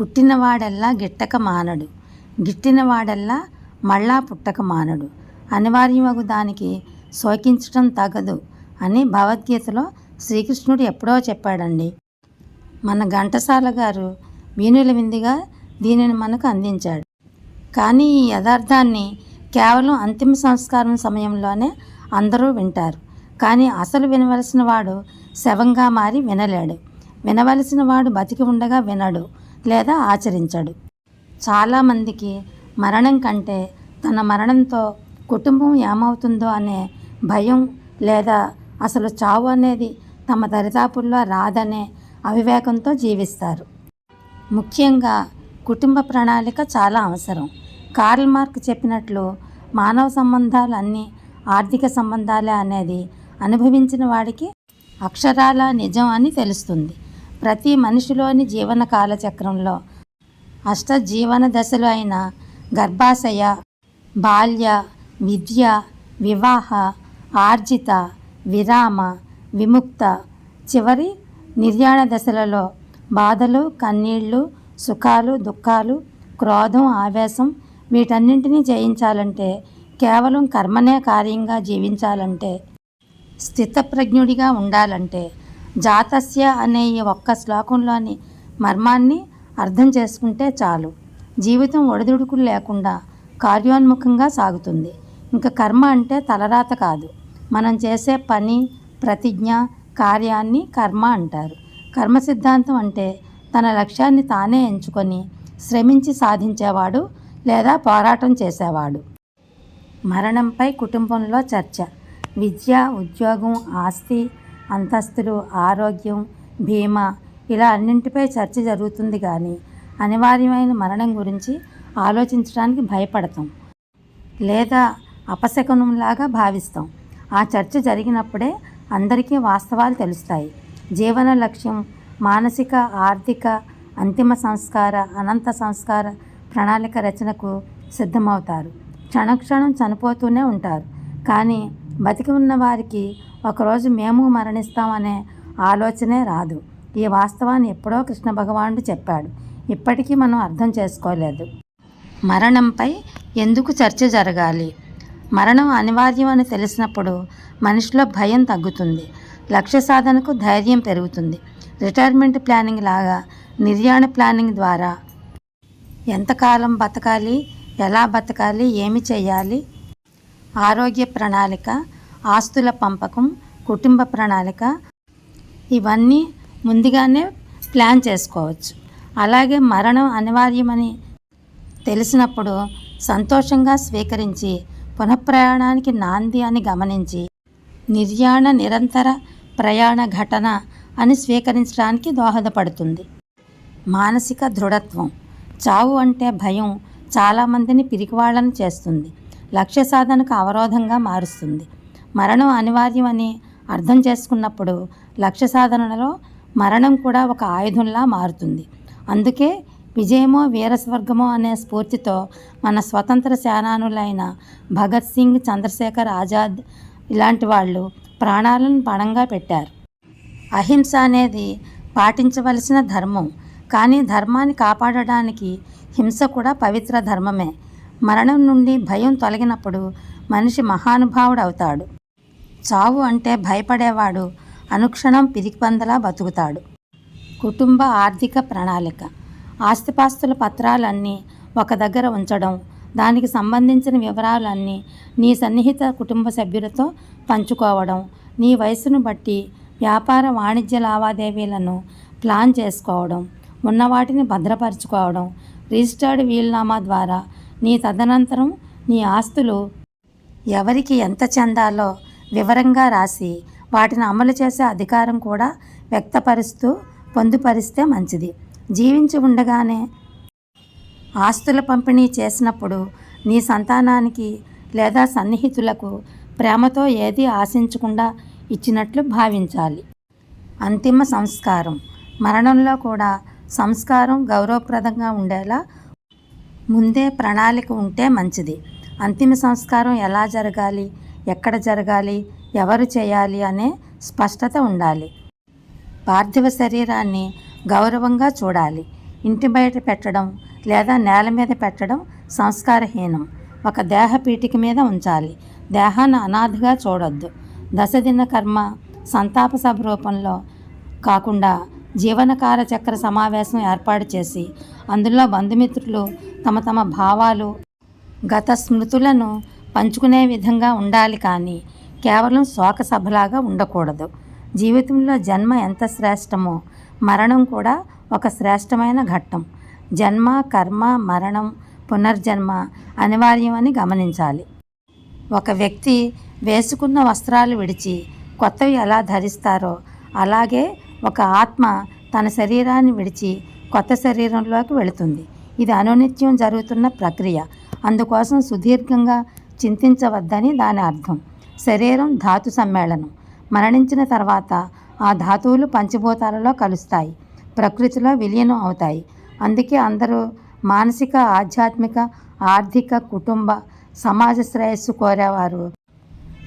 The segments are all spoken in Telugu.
పుట్టినవాడల్లా గిట్టక మానడు గిట్టినవాడల్లా మళ్ళా పుట్టక మానడు అనివార్యమగు దానికి శోకించటం తగదు అని భగవద్గీతలో శ్రీకృష్ణుడు ఎప్పుడో చెప్పాడండి. మన ఘంటసాల గారు వీణుల విందిగా దీనిని మనకు అందించాడు. కానీ ఈ యథార్థాన్ని కేవలం అంతిమ సంస్కారం సమయంలోనే అందరూ వింటారు. కానీ అసలు వినవలసిన వాడు శవంగా మారి వినలేడు. వినవలసిన వాడు బతికి ఉండగా వినడు. లేదా ఆచరించడు. చాలామందికి మరణం కంటే తన మరణంతో కుటుంబం ఏమవుతుందో అనే భయం లేదా అసలు చావు అనేది తమ దరిదాపుల్లో రాదనే అవివేకంతో జీవిస్తారు. ముఖ్యంగా కుటుంబ ప్రణాళిక చాలా అవసరం. కార్ల్ మార్క్ చెప్పినట్లు మానవ సంబంధాలు అన్నీ ఆర్థిక సంబంధాలే అనేది అనుభవించిన వాడికి అక్షరాల నిజం అని తెలుస్తుంది. ప్రతి మనిషిలోని జీవన కాలచక్రంలో అష్ట జీవన దశలు అయిన గర్భాశయ బాల్య విద్య వివాహ ఆర్జిత విరామ విముక్త చివరి నిర్యాణ దశలలో బాధలు కన్నీళ్ళు సుఖాలు దుఃఖాలు క్రోధం ఆవేశం వీటన్నింటినీ జయించాలంటే కేవలం కర్మనే కార్యంగా జీవించాలంటే స్థితప్రజ్ఞుడిగా ఉండాలంటే జాతస్య అనే ఈ ఒక్క శ్లోకంలోని మర్మాన్ని అర్థం చేసుకుంటే చాలు. జీవితం ఒడిదుడుకులు లేకుండా కార్యోన్ముఖంగా సాగుతుంది. ఇంకా కర్మ అంటే తలరాత కాదు. మనం చేసే పని ప్రతిజ్ఞ కార్యాన్ని కర్మ అంటారు. కర్మ సిద్ధాంతం అంటే తన లక్ష్యాన్ని తానే ఎంచుకొని శ్రమించి సాధించేవాడు లేదా పోరాటం చేసేవాడు. మరణంపై కుటుంబంలో చర్చ విద్య ఉద్యోగం ఆస్తి అంతస్తులు ఆరోగ్యం బీమా ఇలా అన్నింటిపై చర్చ జరుగుతుంది కానీ అనివార్యమైన మరణం గురించి ఆలోచించడానికి భయపడతాం. లేదా అపశకునంలాగా భావిస్తాం. ఆ చర్చ జరిగినప్పుడే అందరికీ వాస్తవాలు తెలుస్తాయి. జీవన లక్ష్యం మానసిక ఆర్థిక అంతిమ సంస్కార అనంత సంస్కార ప్రణాళిక రచనకు సిద్ధమవుతారు. క్షణక్షణం చనిపోతూనే ఉంటారు. కానీ బతికి ఉన్న వారికి ఒకరోజు మేము మరణిస్తామనే ఆలోచనే రాదు. ఈ వాస్తవాన్ని ఎప్పుడో కృష్ణ భగవానుడు చెప్పాడు. ఇప్పటికీ మనం అర్థం చేసుకోలేదు. మరణంపై ఎందుకు చర్చ జరగాలి? మరణం అనివార్యం అని తెలిసినప్పుడు మనిషిలో భయం తగ్గుతుంది. లక్ష్య సాధనకు ధైర్యం పెరుగుతుంది. రిటైర్మెంట్ ప్లానింగ్ లాగా నిర్యాణ ప్లానింగ్ ద్వారా ఎంతకాలం బతకాలి? ఎలా బతకాలి? ఏమి చేయాలి? ఆరోగ్య ప్రణాళిక ఆస్తుల పంపకం కుటుంబ ప్రణాళిక ఇవన్నీ ముందుగానే ప్లాన్ చేసుకోవచ్చు. అలాగే మరణం అనివార్యమని తెలిసినప్పుడు సంతోషంగా స్వీకరించి పునఃప్రయాణానికి నాంది అని గమనించి నిర్యాణ నిరంతర ప్రయాణ ఘటన అని స్వీకరించడానికి దోహదపడుతుంది. మానసిక దృఢత్వం చావు అంటే భయం చాలామందిని పిరికివాళ్ళని చేస్తుంది. లక్ష్య సాధనకు అవరోధంగా మారుస్తుంది. మరణం అనివార్యమని అర్థం చేసుకున్నప్పుడు లక్ష్య సాధనలో మరణం కూడా ఒక ఆయుధంలా మారుతుంది. అందుకే విజయమో వీరస్వర్గమో అనే స్ఫూర్తితో మన స్వతంత్ర సేనానులైన భగత్ సింగ్ చంద్రశేఖర్ ఆజాద్ ఇలాంటి వాళ్ళు ప్రాణాలను పణంగా పెట్టారు. అహింస అనేది పాటించవలసిన ధర్మం. కానీ ధర్మాన్ని కాపాడడానికి హింస కూడా పవిత్ర ధర్మమే. మరణం నుండి భయం తొలగినప్పుడు మనిషి మహానుభావుడు అవుతాడు చావు అంటే భయపడేవాడు అనుక్షణం పిరికిపందలా బతుకుతాడు. కుటుంబ ఆర్థిక ప్రణాళిక. ఆస్తిపాస్తుల పత్రాలన్నీ ఒక దగ్గర ఉంచడం దానికి సంబంధించిన వివరాలన్నీ నీ సన్నిహిత కుటుంబ సభ్యులతో పంచుకోవడం నీ వయసును బట్టి వ్యాపార వాణిజ్య లావాదేవీలను ప్లాన్ చేసుకోవడం ఉన్న వాటిని భద్రపరచుకోవడం రిజిస్టర్డ్ వీలునామా ద్వారా నీ తదనంతరం నీ ఆస్తులు ఎవరికి ఎంత చెందాలో వివరంగా రాసి వాటిని అమలు చేసే అధికారం కూడా వ్యక్తపరుస్తూ పొందుపరిస్తే మంచిది. జీవించి ఉండగానే ఆస్తుల పంపిణీ చేసినప్పుడు నీ సంతానానికి లేదా సన్నిహితులకు ప్రేమతో ఏది ఆశించకుండా ఇచ్చినట్లు భావించాలి. అంతిమ సంస్కారం. మరణంలో కూడా సంస్కారం గౌరవప్రదంగా ఉండేలా ముందే ప్రణాళిక ఉంటే మంచిది. అంతిమ సంస్కారం ఎలా జరగాలి? ఎక్కడ జరగాలి? ఎవరు చేయాలి అనే స్పష్టత ఉండాలి. పార్థివ శరీరాన్ని గౌరవంగా చూడాలి. ఇంటి బయట పెట్టడం లేదా నేల మీద పెట్టడం సంస్కారహీనం. ఒక దేహ పీఠిక మీద ఉంచాలి. దేహాన్ని అనాథగా చూడొద్దు. దశదిన కర్మ సంతాప సభ రూపంలో కాకుండా జీవనకార చక్ర సమావేశం ఏర్పాటు చేసి అందులో బంధుమిత్రులు తమ తమ భావాలు గత స్మృతులను పంచుకునే విధంగా ఉండాలి కానీ కేవలం శోక సభలాగా ఉండకూడదు. జీవితంలో జన్మ ఎంత శ్రేష్టమో మరణం కూడా ఒక శ్రేష్టమైన ఘట్టం. జన్మ కర్మ మరణం పునర్జన్మ అనివార్యమని గమనించాలి. ఒక వ్యక్తి వేసుకున్న వస్త్రాలు విడిచి కొత్తవి ఎలా ధరిస్తారో అలాగే ఒక ఆత్మ తన శరీరాన్ని విడిచి కొత్త శరీరంలోకి వెళుతుంది. ఇది అనునిత్యం జరుగుతున్న ప్రక్రియ. అందుకోసం సుదీర్ఘంగా చింతించవద్దని దాని అర్థం. శరీరం ధాతు సమ్మేళనం. మరణించిన తర్వాత ఆ ధాతువులు పంచభూతాలలో కలుస్తాయి. ప్రకృతిలో విలీనం అవుతాయి. అందుకే అందరూ మానసిక ఆధ్యాత్మిక ఆర్థిక కుటుంబ సమాజ శ్రేయస్సు కోరేవారు.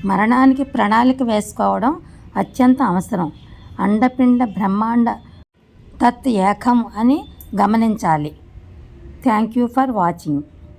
మరణానికి ప్రణాళిక వేసుకోవడం అత్యంత అవసరం. అండపిండ బ్రహ్మాండ తత్ ఏకం అని గమనించాలి. Thank you for watching